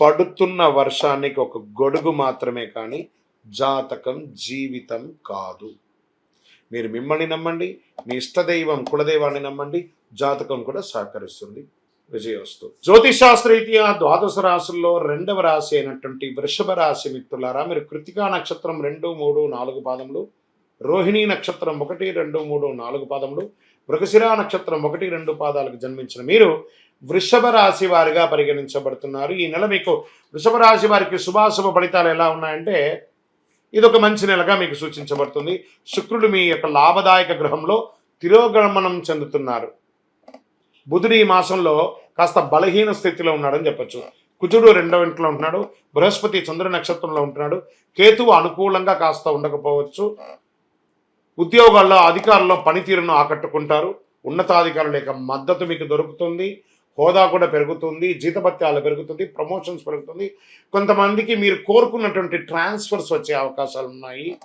పడుతున్న వర్షానికి ఒక గొడుగు మాత్రమే కానీ జాతకం జీవితం కాదు. మీరు మిమ్మల్ని నమ్మండి మీ ఇష్టదైవం కులదైవాన్ని నమ్మండి జాతకం కూడా సహకరిస్తుంది. విజయోస్తు జ్యోతిశాస్త్రరీత్యా ద్వాదశ రాశుల్లో రెండవ రాశి అయినటువంటి వృషభ రాశి మిత్రులారా మీరు కృతికా నక్షత్రం రెండు మూడు నాలుగు పాదములు రోహిణీ నక్షత్రం ఒకటి రెండు మూడు నాలుగు పాదములు మృగశిరా నక్షత్రం ఒకటి రెండు పాదాలకు జన్మించిన మీరు వృషభ రాశి వారిగా పరిగణించబడుతున్నారు. ఈ నెల మీకు వృషభ రాశి వారికి శుభాశుభ ఫలితాలు ఎలా ఉన్నాయంటే ఇది ఒక మంచి నెలగా మీకు సూచించబడుతుంది. శుక్రుడు మీ యొక్క లాభదాయక గ్రహంలో తిరోగమనం చెందుతున్నారు. బుధుడు ఈ మాసంలో కాస్త బలహీన స్థితిలో ఉన్నాడని చెప్పొచ్చు. కుజుడు రెండవ ఇంట్లో ఉంటున్నాడు. బృహస్పతి చంద్ర నక్షత్రంలో ఉంటున్నాడు. కేతువు అనుకూలంగా కాస్త ఉండకపోవచ్చు. ఉద్యోగాల్లో అధికారుల్లో పనితీరును ఆకట్టుకుంటారు. ఉన్నతాధికారుల యొక్క మద్దతు మీకు దొరుకుతుంది. హోదా కూడా పెరుగుతుంది. జీతభత్యాలు పెరుగుతుంది. ప్రమోషన్స్ పెరుగుతుంది. కొంతమందికి మీరు కోరుకున్నటువంటి ట్రాన్స్ఫర్స్ వచ్చే అవకాశాలు ఉన్నాయి.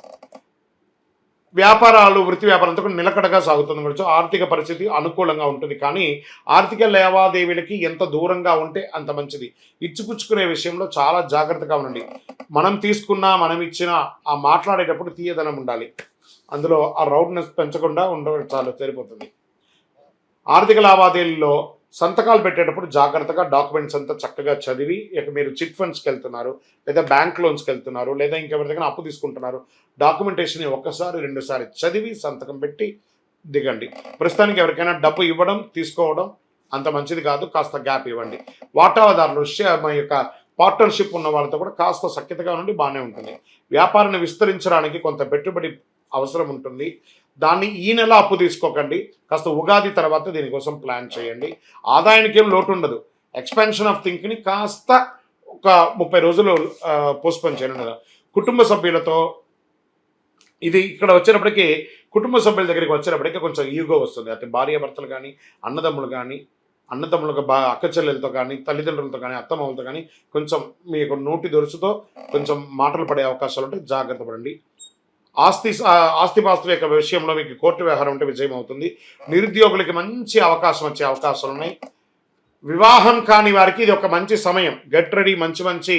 వ్యాపారాలు వృత్తి వ్యాపారంతో నిలకడగా సాగుతుంది. కొంచెం ఆర్థిక పరిస్థితి అనుకూలంగా ఉంటుంది. కానీ ఆర్థిక లావాదేవీలకి ఎంత దూరంగా ఉంటే అంత మంచిది. ఇచ్చిపుచ్చుకునే విషయంలో చాలా జాగ్రత్తగా ఉండండి. మనం తీసుకున్నా మనం ఇచ్చిన ఆ మాట్లాడేటప్పుడు తీయదనం ఉండాలి. అందులో ఆ రౌడ్నెస్ పెంచకుండా ఉండడం చాలు సరిపోతుంది ఆర్థిక లావాదేవీల్లో సంతకాలు పెట్టేటప్పుడు జాగ్రత్తగా డాక్యుమెంట్స్ అంతా చక్కగా చదివి ఇక మీరు చిట్ ఫండ్స్కి వెళ్తున్నారు లేదా బ్యాంక్ లోన్స్కి వెళ్తున్నారు లేదా ఇంకెవరి అప్పు తీసుకుంటున్నారు డాక్యుమెంటేషన్ ఒక్కసారి రెండుసారి చదివి సంతకం పెట్టి దిగండి. ప్రస్తుతానికి ఎవరికైనా డబ్బు ఇవ్వడం తీసుకోవడం అంత మంచిది కాదు కాస్త గ్యాప్ ఇవ్వండి. వాటాదారులు మా యొక్క పార్ట్నర్షిప్ ఉన్న వాళ్ళతో కూడా కాస్త సఖ్యతగా ఉండి బాగానే ఉంటుంది. వ్యాపారాన్ని విస్తరించడానికి కొంత పెట్టుబడి అవసరం ఉంటుంది. దాన్ని ఈ నెల అప్పు తీసుకోకండి. కాస్త ఉగాది తర్వాత దీనికోసం ప్లాన్ చేయండి. ఆదాయానికి ఏం లోటు ఉండదు ఎక్స్పెన్షన్ ఆఫ్ థింక్ని కాస్త ఒక ముప్పై రోజులు పోస్ట్పోన్ చేయండి కుటుంబ సభ్యులతో ఇది ఇక్కడ వచ్చేటప్పటికి కుటుంబ సభ్యుల దగ్గరికి వచ్చేటప్పటికి కొంచెం ఈగో వస్తుంది. అంటే భార్య భర్తలు కానీ అన్నదమ్ములు కానీ అన్నదమ్ములకు బా అక్క చెల్లెలతో కానీ తల్లిదండ్రులతో కానీ అత్తమామలతో కానీ కొంచెం మీ నోటి దొరుసుతో కొంచెం మాటలు పడే అవకాశాలు ఉంటే జాగ్రత్త పడండి. ఆస్తి ఆ, ఆస్తిపాస్తుల యొక్క విషయంలో మీకు కోర్టు వ్యవహారం ఉంటే విజయం అవుతుంది నిరుద్యోగులకి మంచి అవకాశం వచ్చే అవకాశాలు ఉన్నాయి. వివాహం కాని వారికి ఇది ఒక మంచి సమయం. గెట్ రెడీ మంచి మంచి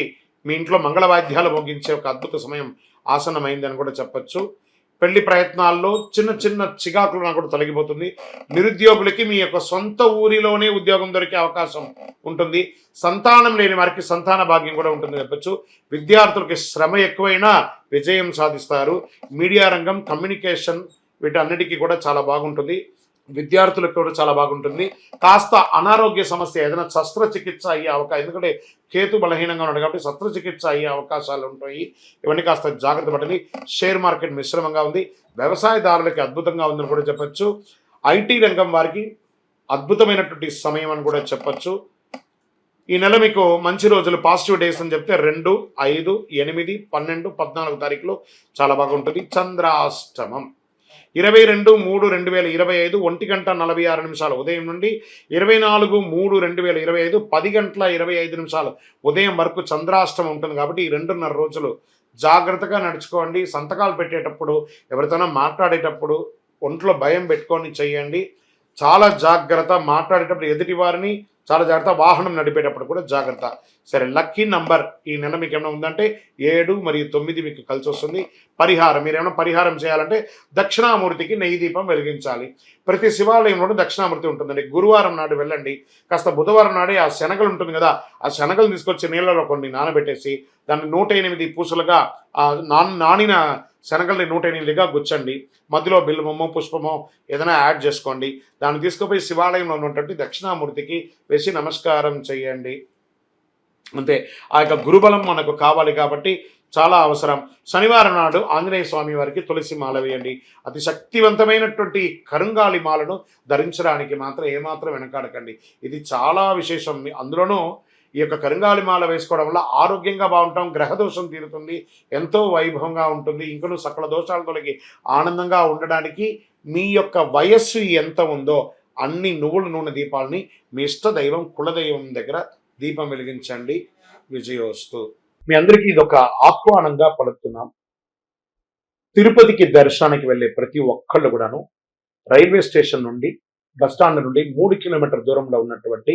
మీ ఇంట్లో మంగళ వాయిద్యాలు ముగించే ఒక అద్భుత సమయం ఆసన్నమైందని కూడా చెప్పొచ్చు. పెళ్ళి ప్రయత్నాల్లో చిన్న చిన్న చికాకులు నాకు కూడా తొలగిపోతుంది. నిరుద్యోగులకి మీ యొక్క సొంత ఊరిలోనే ఉద్యోగం దొరికే అవకాశం ఉంటుంది. సంతానం లేని వారికి సంతాన భాగ్యం కూడా ఉంటుంది చెప్పచ్చు. విద్యార్థులకి శ్రమ ఎక్కువైనా విజయం సాధిస్తారు. మీడియా రంగం కమ్యూనికేషన్ వీటన్నిటికీ కూడా చాలా బాగుంటుంది. విద్యార్థులకు కూడా చాలా బాగుంటుంది. కాస్త అనారోగ్య సమస్య ఏదైనా శస్త్రచికిత్స అయ్యే అవకాశం ఎందుకంటే కేతు బలహీనంగా ఉన్నాడు కాబట్టి శస్త్రచికిత్స అయ్యే అవకాశాలు ఉంటాయి. ఇవన్నీ కాస్త జాగ్రత్త పడాలి షేర్ మార్కెట్ మిశ్రమంగా ఉంది. వ్యవసాయదారులకి అద్భుతంగా ఉందని కూడా చెప్పచ్చు. ఐటీ రంగం వారికి అద్భుతమైనటువంటి సమయం అని కూడా చెప్పచ్చు. ఈ నెల మీకు మంచి రోజులు పాజిటివ్ డేస్ అని చెప్తే రెండు ఐదు ఎనిమిది పన్నెండు పద్నాలుగు తారీఖులో చాలా బాగుంటుంది. చంద్రాష్టమం. ఇరవై రెండు మూడు రెండు వేల ఇరవై ఐదు ఒంటి గంట నలభై ఆరు నిమిషాలు. ఉదయం నుండి ఇరవై నాలుగు మూడు రెండు వేల ఇరవై ఐదు పది గంటల ఇరవై ఐదు నిమిషాలు. ఉదయం వరకు చంద్రాష్టమం ఉంటుంది కాబట్టి ఈ రెండున్నర రోజులు జాగ్రత్తగా నడుచుకోండి. సంతకాలు పెట్టేటప్పుడు ఎవరితోనో మాట్లాడేటప్పుడు ఒంట్లో భయం పెట్టుకొని చేయండి. చాలా జాగ్రత్త మాట్లాడేటప్పుడు ఎదుటి వారిని చాలా జాగ్రత్త వాహనం నడిపేటప్పుడు కూడా జాగ్రత్త. సరే లక్కీ నంబర్ ఈ నెల మీకు ఏమైనా ఉందంటే ఏడు మరియు తొమ్మిది మీకు కలిసి వస్తుంది. పరిహారం మీరు ఏమైనా పరిహారం చేయాలంటే దక్షిణామూర్తికి నెయ్యి దీపం వెలిగించాలి. ప్రతి శివాలయంలోనూ దక్షిణామూర్తి ఉంటుందండి. గురువారం నాడు వెళ్ళండి. కాస్త బుధవారం నాడే ఆ శనగలు ఉంటుంది కదా ఆ శనగలు తీసుకొచ్చి నీళ్ళలో కొన్ని నానబెట్టేసి దాన్ని నూట ఎనిమిది పూసలుగా నాన్ నానిన శనగల్ని నూట ఎనిమిదిగా గుచ్చండి. మధ్యలో బిల్వమో పుష్పమో ఏదైనా యాడ్ చేసుకోండి. దాన్ని తీసుకుపోయి శివాలయంలో ఉన్నటువంటి దక్షిణామూర్తికి వేసి నమస్కారం చేయండి. అంతే. ఆ యొక్క గురుబలం మనకు కావాలి కాబట్టి చాలా అవసరం. శనివారం నాడు ఆంజనేయ స్వామి వారికి తులసి మాల వేయండి. అతి శక్తివంతమైనటువంటి కరుంగాలి మాలను ధరించడానికి మాత్రం ఏమాత్రం వెనకాడకండి. ఇది చాలా విశేషం. అందులోనూ ఈ యొక్క కరుంగాలి మాల వేసుకోవడం వల్ల ఆరోగ్యంగా బాగుంటాం గ్రహదోషం తీరుతుంది ఎంతో వైభవంగా ఉంటుంది ఇంకను సకల దోషాలు తొలగి ఆనందంగా ఉండడానికి మీ యొక్క వయస్సు ఎంత ఉందో అన్ని నువ్వుల నూనె దీపాలని మీ ఇష్ట దైవం కులదైవం దగ్గర దీపం వెలిగించండి. విజయోస్తు. మీ అందరికీ ఇదొక ఆహ్వానంగా పలుకుతున్నాం. తిరుపతికి దర్శనానికి వెళ్ళే ప్రతి ఒక్కళ్ళు కూడాను రైల్వే స్టేషన్ నుండి బస్టాండ్ నుండి మూడు కిలోమీటర్ దూరంలో ఉన్నటువంటి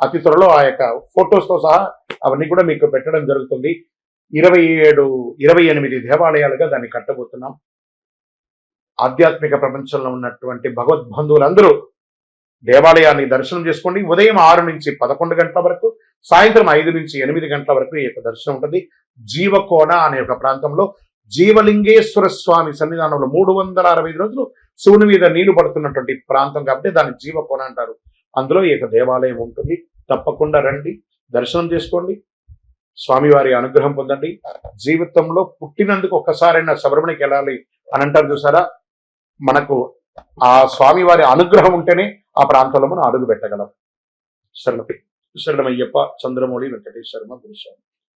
అతి త్వరలో ఆ యొక్క ఫొటోస్తో సహా అవన్నీ కూడా మీకు పెట్టడం జరుగుతుంది. ఇరవై ఏడు ఇరవై ఎనిమిది దేవాలయాలుగా దాన్ని కట్టబోతున్నాం. ఆధ్యాత్మిక ప్రపంచంలో ఉన్నటువంటి భగవద్బంధువులందరూ దేవాలయాన్ని దర్శనం చేసుకోండి. ఉదయం ఆరు నుంచి పదకొండు గంటల వరకు సాయంత్రం ఐదు నుంచి ఎనిమిది గంటల వరకు ఈ యొక్క దర్శనం ఉంటుంది. జీవకోణ అనే ఒక ప్రాంతంలో జీవలింగేశ్వర స్వామి సన్నిధానంలో మూడు వందల అరవై ఐదు రోజులు శివుని మీద నీళ్ళు పడుతున్నటువంటి ప్రాంతం కాబట్టి దాన్ని జీవకోణ అంటారు. అందులో ఈ యొక్క దేవాలయం ఉంటుంది. తప్పకుండా రండి దర్శనం చేసుకోండి స్వామివారి అనుగ్రహం పొందండి. జీవితంలో పుట్టినందుకు ఒక్కసారైనా శబరిమణికి వెళ్ళాలి అని అంటారు చూసారా? మనకు ఆ స్వామివారి అనుగ్రహం ఉంటేనే ఆ ప్రాంతంలో మనం అడుగు పెట్టగలం శరణపి శరణమయ్యప్ప చంద్రమౌళి వెంకటేశ్వరమ గురుస్వామి.